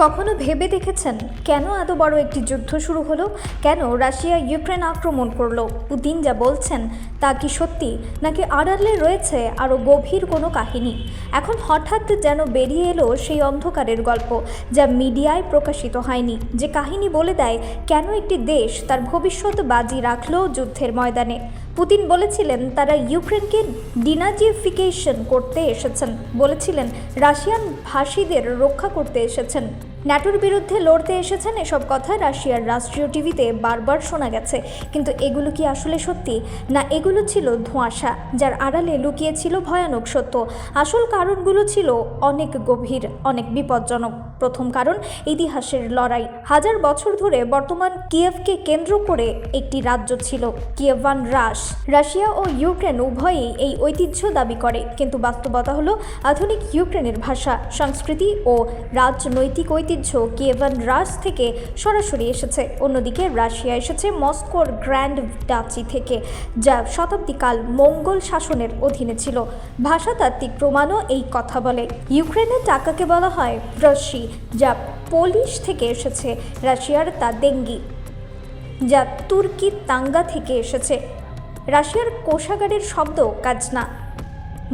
কখনো ভেবে দেখেছেন? কেন এত বড় একটি যুদ্ধ শুরু হলো? কেন রাশিয়া ইউক্রেন আক্রমণ করল? পুতিন যা বলছেন, তা কি সত্যি? নাকি আড়ালে রয়েছে আরও গভীর কোনো কাহিনী? এখন হঠাৎ যেন বেরিয়ে এলো সেই অন্ধকারের গল্প, যা মিডিয়ায় প্রকাশিত হয়নি। যে কাহিনী বলে দেয়, কেন একটি দেশ তার ভবিষ্যৎ বাজি রাখল যুদ্ধের ময়দানে? পুতিন বলেছিলেন, তারা ইউক্রেনকে ডিনাজিফিকেশন করতে এসেছেন। বলেছিলেন, রাশিয়ান ভাষীদের রক্ষা করতে এসেছেন। ন্যাটোর বিরুদ্ধে লড়তে এসেছেন এসব কথা রাশিয়ার রাষ্ট্রীয় টিভিতে বারবার শোনা গেছে। কিন্তু এগুলো কি আসলে সত্যি? না, এগুলো ছিল ধোঁয়াশা, যার আড়ালে লুকিয়েছিল ভয়ানক সত্য। আসল কারণগুলো ছিল অনেক গভীর, অনেক বিপজ্জনক। প্রথম কারণ, ইতিহাসের লড়াই। হাজার বছর ধরে বর্তমান কিয়েভকে কেন্দ্র করে একটি রাজ্য ছিল, কিয়েভান রাশ রাশিয়া ও ইউক্রেন উভয়ই এই ঐতিহ্য দাবি করে। কিন্তু বাস্তবতা হলো আধুনিক ইউক্রেনের ভাষা, সংস্কৃতি ও রাজনৈতিক ঐতিহ্য কিয়েভান রাস থেকে সরাসরি এসেছে। অন্যদিকে রাশিয়া এসেছে মস্কোর গ্র্যান্ড ডাচি থেকে, যা শতাব্দীকাল মঙ্গল শাসনের অধীনে ছিল। ভাষাতাত্ত্বিক প্রমাণও এই কথা বলে। ইউক্রেনের টাকাকে বলা হয় রশ্মি যা পোলিশ থেকে এসেছে, রাশিয়ার তা দেঙ্গি, যা তুর্কি তাঙ্গা থেকে এসেছে। রাশিয়ার কোষাগারের শব্দ কাজনা।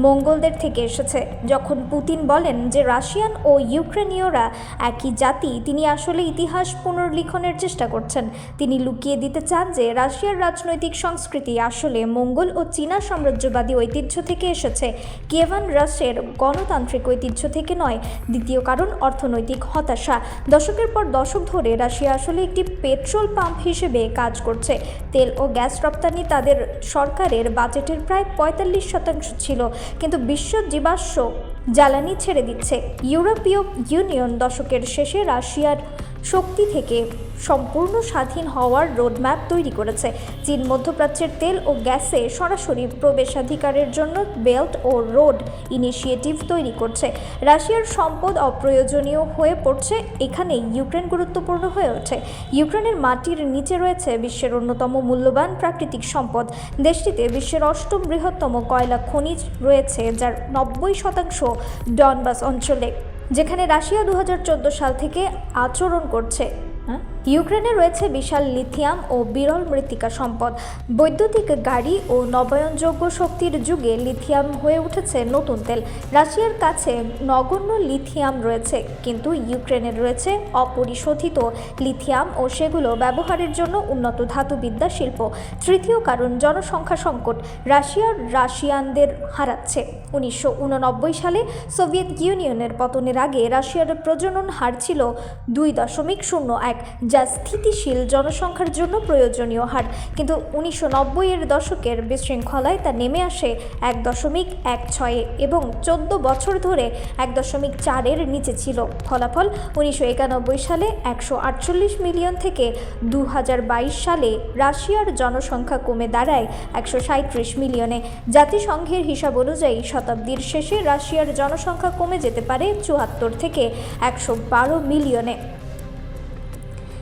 মঙ্গলদের থেকে এসেছে। যখন পুতিন বলেন যে রাশিয়ান ও ইউক্রেনীয়রা একই জাতি, তিনি আসলে ইতিহাস পুনর্লিখনের চেষ্টা করছেন। তিনি লুকিয়ে দিতে চান যে রাশিয়ার রাজনৈতিক সংস্কৃতি আসলে মঙ্গল ও চীনা সাম্রাজ্যবাদী ঐতিহ্য থেকে এসেছে। কেভান রাশিয়ার গণতান্ত্রিক ঐতিহ্য থেকে নয়, দ্বিতীয় কারণ অর্থনৈতিক হতাশা। দশকের পর দশক ধরে রাশিয়া আসলে একটি পেট্রোল পাম্প হিসেবে কাজ করছে। তেল ও গ্যাস রপ্তানি তাদের সরকারের বাজেটের প্রায় পঁয়তাল্লিশ শতাংশ ছিল। কিন্তু বিশ্ব জীবাশ্ম জ্বালানি ছেড়ে দিচ্ছে। ইউরোপীয় ইউনিয়ন দশকের শেষে রাশিয়ার শক্তি থেকে সম্পূর্ণ স্বাধীন হওয়ার রোডম্যাপ তৈরি করেছে। চীন মধ্যপ্রাচ্যের তেল ও গ্যাসে সরাসরি প্রবেশাধিকারের জন্য বেল্ট ও রোড ইনিশিয়েটিভ তৈরি করছে। রাশিয়ার সম্পদ অপ্রয়োজনীয় হয়ে পড়ছে, এখানে ইউক্রেন গুরুত্বপূর্ণ হয়ে ওঠে। ইউক্রেনের মাটির নিচে রয়েছে বিশ্বের অন্যতম মূল্যবান প্রাকৃতিক সম্পদ। দেশটিতে বিশ্বের অষ্টম বৃহত্তম কয়লা খনিজ রয়েছে, যার নব্বই শতাংশ ডনবাস অঞ্চলে। যেখানে রাশিয়া দু হাজার চোদ্দ সাল থেকে আচরণ করছে হ্যাঁ? ইউক্রেনে রয়েছে বিশাল লিথিয়াম ও বিরল মৃত্তিকা সম্পদ। বৈদ্যুতিক গাড়ি ও নবায়নযোগ্য শক্তির যুগে লিথিয়াম হয়ে উঠেছে নতুন তেল। রাশিয়ার কাছে নগণ্য লিথিয়াম রয়েছে, কিন্তু ইউক্রেনের রয়েছে অপরিশোধিত লিথিয়াম ও সেগুলো ব্যবহারের জন্য উন্নত ধাতুবিদ্যা শিল্প। তৃতীয় কারণ, জনসংখ্যা সংকট। রাশিয়ার রাশিয়ানদের হারাচ্ছে। উনিশশো উননব্বই সালে সোভিয়েত ইউনিয়নের পতনের আগে রাশিয়ার প্রজনন হার ছিল দুই দশমিক শূন্য এক যা স্থিতিশীল জনসংখ্যার জন্য প্রয়োজনীয় হার। কিন্তু উনিশশো এর দশকের বিশৃঙ্খলায় তা নেমে আসে এক দশমিক এক ছয়ে এবং চোদ্দ বছর ধরে এক দশমিক চারের নিচে ছিল। ফলাফল উনিশশো একানব্বই সালে একশো আটচল্লিশ মিলিয়ন থেকে দু হাজার বাইশ সালে রাশিয়ার জনসংখ্যা কমে দাঁড়ায় একশো সাঁত্রিশ মিলিয়নে। জাতিসংঘের হিসাব অনুযায়ী শতাব্দীর শেষে রাশিয়ার জনসংখ্যা কমে যেতে পারে চুয়াত্তর থেকে একশো বারো মিলিয়নে।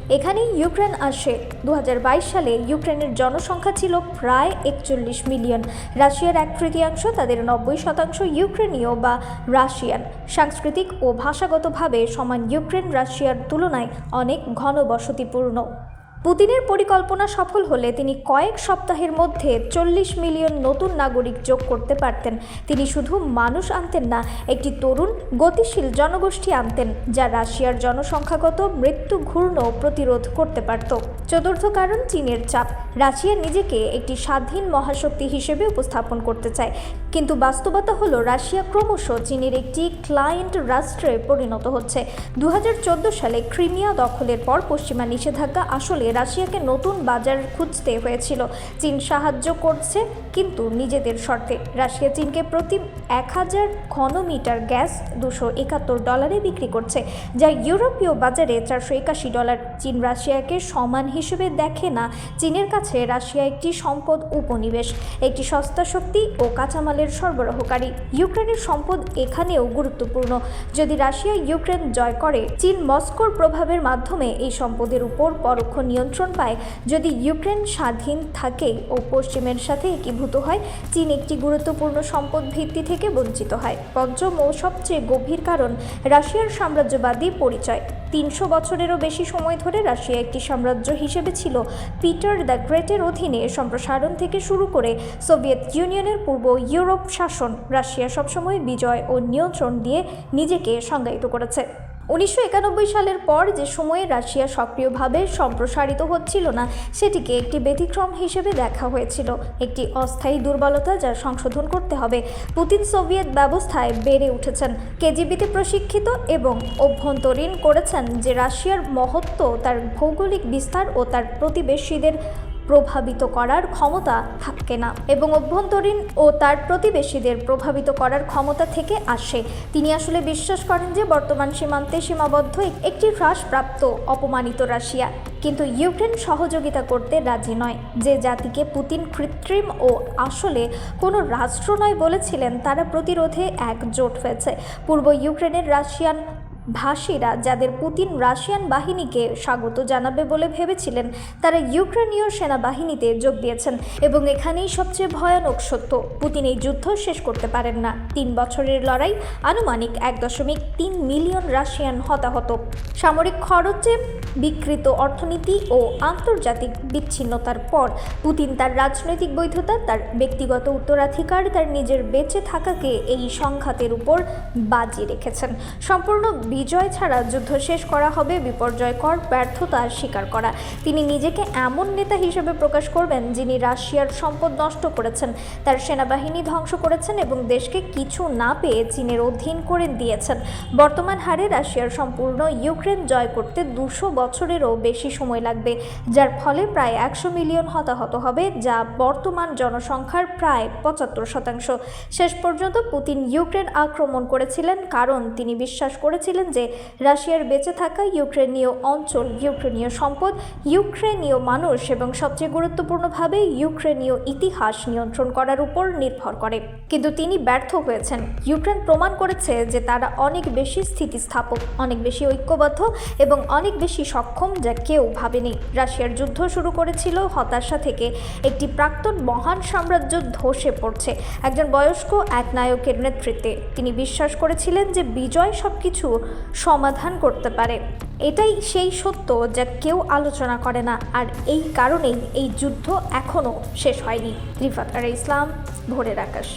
এখানেই ইউক্রেন আসে। দু হাজার বাইশ সালে ইউক্রেনের জনসংখ্যা ছিল প্রায় একচল্লিশ মিলিয়ন। রাশিয়ার এক তৃতীয়াংশ, তাদের নব্বই শতাংশ ইউক্রেনীয় বা রাশিয়ান। সাংস্কৃতিক ও ভাষাগতভাবে সমান ইউক্রেন রাশিয়ার তুলনায় অনেক ঘনবসতিপূর্ণ। পুতিনের পরিকল্পনা সফল হলে তিনি কয়েক সপ্তাহের মধ্যে চল্লিশ মিলিয়ন নতুন নাগরিক যোগ করতে পারতেন। তিনি শুধু মানুষ আনতেন না, একটি তরুণ, গতিশীল জনগোষ্ঠী আনতেন, যা রাশিয়ার জনসংখ্যাগত মৃত্যু ঘূর্ণ প্রতিরোধ করতে পারত। চতুর্থ কারণ চীনের চাপ। রাশিয়া নিজেকে একটি স্বাধীন মহাশক্তি হিসেবে উপস্থাপন করতে চায়। কিন্তু বাস্তবতা হলো রাশিয়া ক্রমশ চীনের একটি ক্লায়েন্ট রাষ্ট্রে পরিণত হচ্ছে। দু হাজার চোদ্দ সালে ক্রিমিয়া দখলের পর পশ্চিমা নিষেধাজ্ঞা আসলে রাশিয়াকে নতুন বাজার খুঁজতে হয়েছিল। চীন সাহায্য করছে, কিন্তু নিজেদের শর্তে রাশিয়া চীনকে প্রতি এক হাজার ঘনমিটার গ্যাস দুশো একাত্তর ডলারে বিক্রি করছে, যা ইউরোপীয় বাজারে চারশো একাশি ডলার। চীন রাশিয়াকে সমান হিসেবে দেখে না, চীনের কাছে রাশিয়া একটি সম্পদ উপনিবেশ, একটি সস্তা শক্তি ও কাঁচামালের সরবরাহকারী। ইউক্রেনের সম্পদ এখানেও গুরুত্বপূর্ণ। যদি রাশিয়া ইউক্রেন জয় করে, চীন মস্কোর প্রভাবের মাধ্যমে এই সম্পদের উপর পরোক্ষ নিয়ন্ত্রণ পায়। যদি ইউক্রেন স্বাধীন থাকে ও পশ্চিমের সাথে একীভূত হয়, চীন একটি গুরুত্বপূর্ণ সম্পদ ভিত্তি থেকে বঞ্চিত হয়। পঞ্চম ও সবচেয়ে গভীর কারণ, রাশিয়ার সাম্রাজ্যবাদী পরিচয়। তিনশো বছরেরও বেশি সময় ধরে রাশিয়া একটি সাম্রাজ্য হিসেবে ছিল। পিটার দ্য গ্রেটের অধীনে সম্প্রসারণ থেকে শুরু করে সোভিয়েত ইউনিয়নের পূর্ব ইউরোপ শাসন রাশিয়া সবসময় বিজয় ও নিয়ন্ত্রণ দিয়ে নিজেকে সংজ্ঞায়িত করেছে। উনিশশো একানব্বই সালের পর যে সময়ে রাশিয়া সক্রিয়ভাবে সম্প্রসারিত হচ্ছিল না, সেটিকে একটি ব্যতিক্রম হিসেবে দেখা হয়েছিল। একটি অস্থায়ী দুর্বলতা যা সংশোধন করতে হবে। পুতিন সোভিয়েত ব্যবস্থায় বেড়ে উঠেছেন। কেজিবিতে প্রশিক্ষিত এবং অভ্যন্তরীণ করেছেন যে রাশিয়ার মহত্ব, তার ভৌগোলিক বিস্তার ও তার প্রতিবেশীদের প্রভাবিত করার ক্ষমতা থাকে না এবং অভ্যন্তরীণ ও তার প্রতিবেশীদের প্রভাবিত করার ক্ষমতা থেকে আসে। তিনি আসলে বিশ্বাস করেন যে বর্তমান সীমান্তে সীমাবদ্ধ একটি হ্রাসপ্রাপ্ত অপমানিত রাশিয়া। কিন্তু ইউক্রেন সহযোগিতা করতে রাজি নয়। যে জাতিকে পুতিন কৃত্রিম ও আসলে কোনো রাষ্ট্র নয় বলেছিলেন, তারা প্রতিরোধে একজোট হয়েছে। পূর্ব ইউক্রেনের রাশিয়ান ভাষীরা যাদের পুতিন রাশিয়ান বাহিনীকে স্বাগত জানাবে বলে ভেবেছিলেন, তারা ইউক্রেনীয় সেনাবাহিনীতে যোগ দিয়েছেন এবং এখানেই সবচেয়ে ভয়ানক সত্য, পুতিন এই যুদ্ধ শেষ করতে পারেন না। তিন বছরের লড়াই আনুমানিক এক দশমিক তিন মিলিয়ন রাশিয়ান হতাহত। সামরিক খরচে বিকৃত অর্থনীতি ও আন্তর্জাতিক বিচ্ছিন্নতার পর পুতিন তার রাজনৈতিক বৈধতা, তার ব্যক্তিগত উত্তরাধিকার, তার নিজের বেঁচে থাকাকে এই সংঘাতের উপর বাজি রেখেছেন। সম্পূর্ণ বিজয় ছাড়া যুদ্ধ শেষ করা হবে বিপর্যয়কর ব্যর্থতার স্বীকার করা। তিনি নিজেকে এমন নেতা হিসেবে প্রকাশ করবেন যিনি রাশিয়ার সম্পদ নষ্ট করেছেন, তার সেনাবাহিনী ধ্বংস করেছেন এবং দেশকে কিছু না পেয়ে চীনের অধীন করে দিয়েছেন। বর্তমান হারে রাশিয়ার সম্পূর্ণ ইউক্রেন জয় করতে দুশো বছরেরও বেশি সময় লাগবে, যার ফলে প্রায় একশো মিলিয়ন হতাহত হবে, যা বর্তমান জনসংখ্যার প্রায় পঁচাত্তর শতাংশ। শেষ পর্যন্ত পুতিন ইউক্রেন আক্রমণ করেছিলেন, কারণ তিনি বিশ্বাস করেছিলেন যে রাশিয়ার বেঁচে থাকা ইউক্রেনীয় অঞ্চল ইউক্রেনীয় সম্পদ, ইউক্রেনীয় মানুষ এবং সবচেয়ে গুরুত্বপূর্ণভাবে ইউক্রেনীয় ইতিহাস নিয়ন্ত্রণ করার উপর নির্ভর করে। কিন্তু তিনি ব্যর্থ হয়েছেন। ইউক্রেন প্রমাণ করেছে যে তারা অনেক বেশি স্থিতিস্থাপক, অনেক বেশি ঐক্যবদ্ধ এবং অনেক বেশি সক্ষম যা কেউ ভাবেনি। রাশিয়ার যুদ্ধ শুরু করেছিল হতাশা থেকে। একটি প্রাক্তন মহান সাম্রাজ্য ধসে পড়ছে। একজন বয়স্ক এক নায়কের নেতৃত্বে। তিনি বিশ্বাস করেছিলেন যে বিজয় সবকিছু সমাধান করতে পারে। এটাই সেই সত্য যা কেউ আলোচনা করে না। আর এই কারণেই এই যুদ্ধ এখনও শেষ হয়নি। রিফাত আর ইসলাম, ভোরের আকাশ।